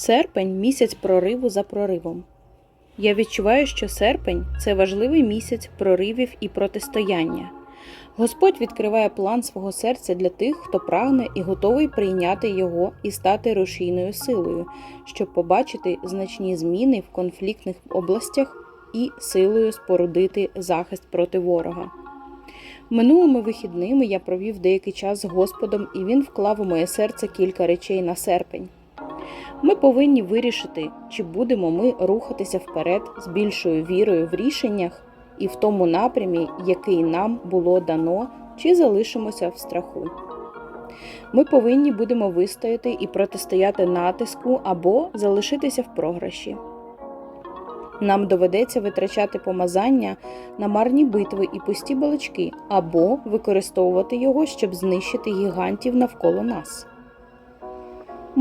Серпень місяць прориву за проривом. Я відчуваю, що серпень це важливий місяць проривів і протистояння. Господь відкриває план свого серця для тих, хто прагне і готовий прийняти його і стати рушійною силою, щоб побачити значні зміни в конфліктних областях і силою спорудити захист проти ворога. Минулими вихідними я провів деякий час з Господом, і він вклав у моє серце кілька речей на серпень. Ми повинні вирішити, чи будемо ми рухатися вперед з більшою вірою в рішеннях і в тому напрямі, який нам було дано, чи залишимося в страху. Ми повинні будемо вистояти і протистояти натиску або залишитися в програші. Нам доведеться витрачати помазання на марні битви і пусті балачки, або використовувати його, щоб знищити гігантів навколо нас.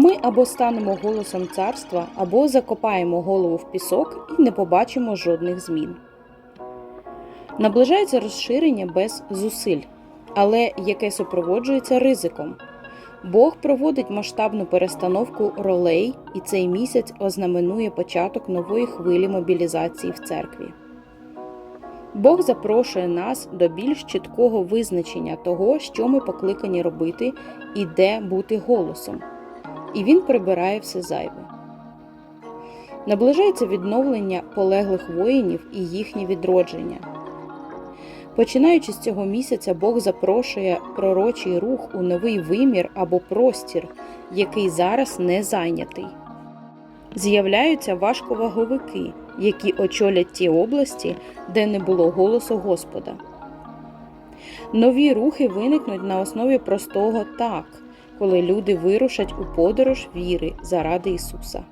Ми або станемо голосом царства, або закопаємо голову в пісок і не побачимо жодних змін. Наближається розширення без зусиль, але яке супроводжується ризиком. Бог проводить масштабну перестановку ролей, і цей місяць ознаменує початок нової хвилі мобілізації в церкві. Бог запрошує нас до більш чіткого визначення того, що ми покликані робити і де бути голосом, і Він прибирає все зайве. Наближається відновлення полеглих воїнів і їхнє відродження. Починаючи з цього місяця, Бог запрошує пророчий рух у новий вимір або простір, який зараз не зайнятий. З'являються важковаговики, які очолять ті області, де не було голосу Господа. Нові рухи виникнуть на основі простого так, коли люди вирушать у подорож віри заради Ісуса.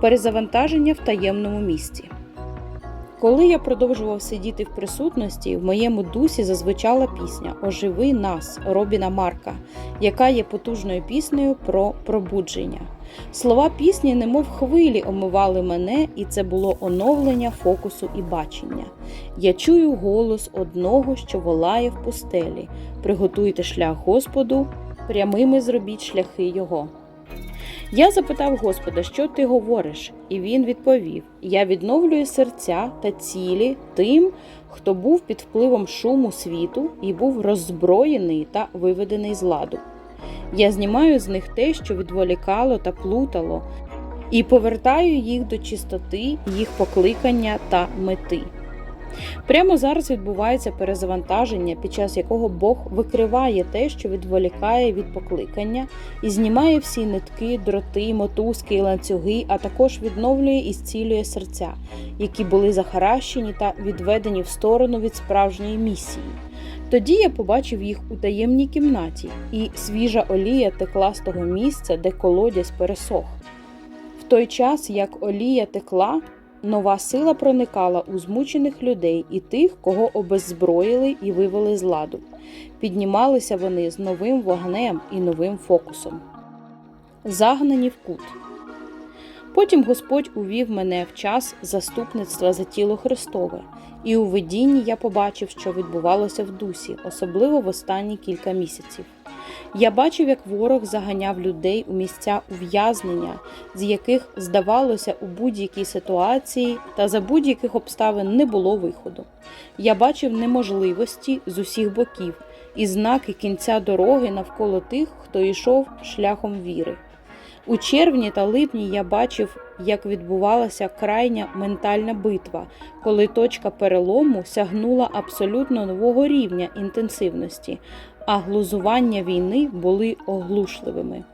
Перезавантаження в таємному місці. Коли я продовжував сидіти в присутності, в моєму дусі зазвучала пісня Оживи нас Робіна Марка, яка є потужною піснею про пробудження. Слова пісні, немов хвилі, омивали мене, і це було оновлення фокусу і бачення. Я чую голос одного, що волає в пустелі. Приготуйте шлях Господу, прямими зробіть шляхи Його. Я запитав Господа, що ти говориш, і він відповів: Я відновлюю серця та цілі тим, хто був під впливом шуму світу і був роззброєний та виведений з ладу. Я знімаю з них те, що відволікало та плутало, і повертаю їх до чистоти, їх покликання та мети. Прямо зараз відбувається перезавантаження, під час якого Бог викриває те, що відволікає від покликання, і знімає всі нитки, дроти, мотузки і ланцюги, а також відновлює і зцілює серця, які були захаращені та відведені в сторону від справжньої місії. Тоді я побачив їх у таємній кімнаті, і свіжа олія текла з того місця, де колодязь пересох. В той час, як олія текла, Нова сила проникала у змучених людей і тих, кого обеззброїли і вивели з ладу. Піднімалися вони з новим вогнем і новим фокусом. Загнані в кут. Потім Господь увів мене в час заступництва за тіло Христове, і у видінні я побачив, що відбувалося в дусі, особливо в останні кілька місяців. Я бачив, як ворог заганяв людей у місця ув'язнення, з яких, здавалося, у будь-якій ситуації та за будь-яких обставин не було виходу. Я бачив неможливості з усіх боків і знаки кінця дороги навколо тих, хто йшов шляхом віри. У червні та липні я бачив, як відбувалася крайня ментальна битва, коли точка перелому сягнула абсолютно нового рівня інтенсивності, а глузування війни були оглушливими.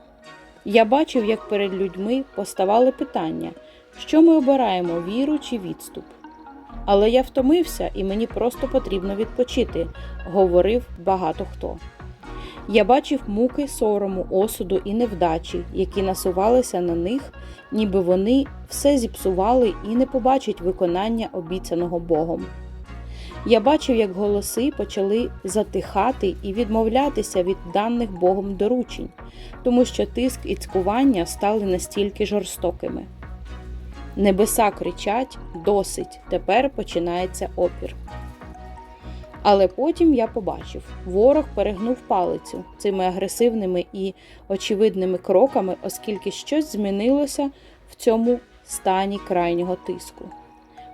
Я бачив, як перед людьми поставали питання, що ми обираємо віру чи відступ. Але я втомився і мені просто потрібно відпочити, говорив багато хто. Я бачив муки сорому, осуду і невдачі, які насувалися на них, ніби вони все зіпсували і не побачать виконання обіцяного Богом. Я бачив, як голоси почали затихати і відмовлятися від даних Богом доручень, тому що тиск і цькування стали настільки жорстокими. Небеса кричать досить, тепер починається опір. Але потім я побачив, ворог перегнув палицю цими агресивними і очевидними кроками, оскільки щось змінилося в цьому стані крайнього тиску.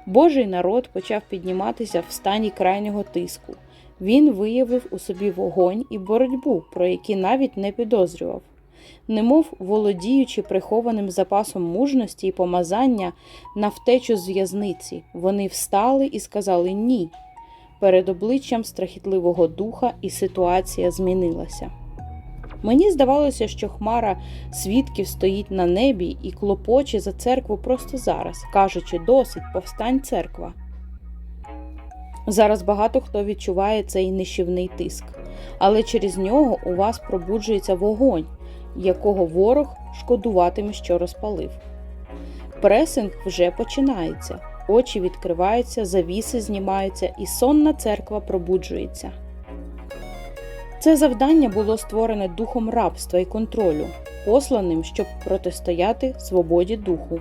Божий народ почав підніматися в стані крайнього тиску. Він виявив у собі вогонь і боротьбу, про які навіть не підозрював. Немов володіючи прихованим запасом мужності і помазання на втечу з в'язниці, вони встали і сказали ні. Перед обличчям страхітливого духа і ситуація змінилася. Мені здавалося, що хмара свідків стоїть на небі і клопоче за церкву просто зараз, кажучи, досить, повстань церква. Зараз багато хто відчуває цей нищівний тиск, але через нього у вас пробуджується вогонь, якого ворог шкодуватиме, що розпалив. Пресинг вже починається, очі відкриваються, завіси знімаються, і сонна церква пробуджується. Це завдання було створене духом рабства і контролю, посланим, щоб протистояти свободі духу,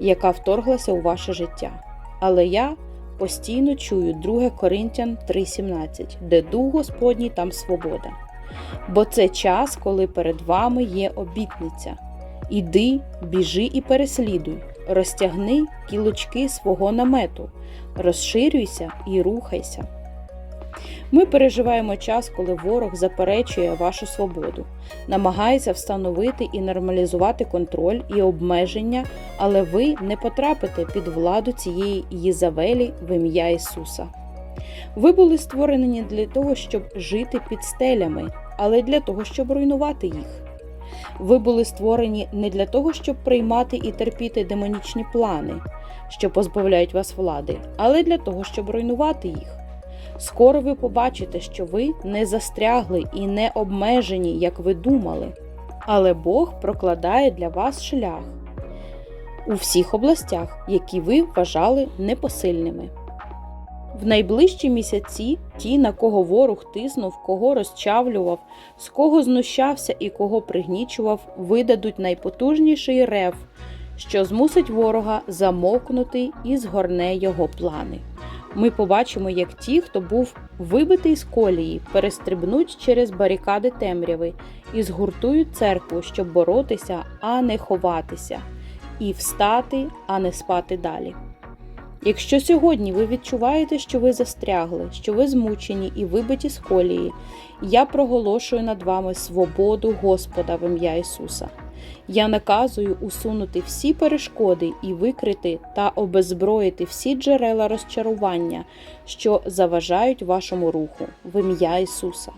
яка вторглася у ваше життя. Але я постійно чую 2 Коринтян 3:17, де дух Господній там свобода. Бо це час, коли перед вами є обітниця. Іди, біжи і переслідуй, розтягни кілочки свого намету, розширюйся і рухайся. Ми переживаємо час, коли ворог заперечує вашу свободу, намагається встановити і нормалізувати контроль і обмеження, але ви не потрапите під владу цієї Єзавелі в ім'я Ісуса. Ви були створені для того, щоб жити під стелями, але для того, щоб руйнувати їх. Ви були створені не для того, щоб приймати і терпіти демонічні плани, що позбавляють вас влади, але для того, щоб руйнувати їх. Скоро ви побачите, що ви не застрягли і не обмежені, як ви думали. Але Бог прокладає для вас шлях у всіх областях, які ви вважали непосильними. В найближчі місяці ті, на кого ворог тиснув, кого розчавлював, з кого знущався і кого пригнічував, видадуть найпотужніший рев, що змусить ворога замовкнути і згорне його плани. Ми побачимо, як ті, хто був вибитий з колії, перестрибнуть через барикади темряви і згуртують церкву, щоб боротися, а не ховатися, і встати, а не спати далі. Якщо сьогодні ви відчуваєте, що ви застрягли, що ви змучені і вибиті з колії, я проголошую над вами свободу Господа в ім'я Ісуса. Я наказую усунути всі перешкоди і викрити та обезброїти всі джерела розчарування, що заважають вашому руху в ім'я Ісуса.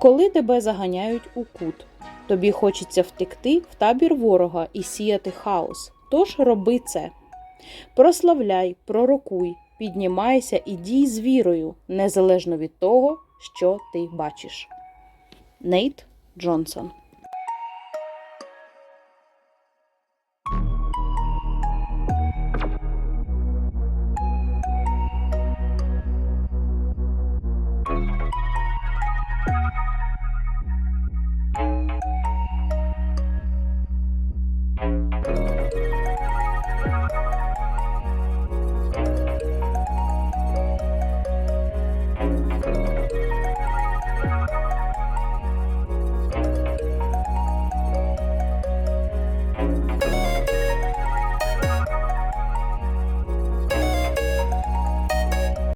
Коли тебе заганяють у кут, тобі хочеться втекти в табір ворога і сіяти хаос. Тож роби це. Прославляй, пророкуй, піднімайся і дій з вірою, незалежно від того, що ти бачиш. Нейт Джонсон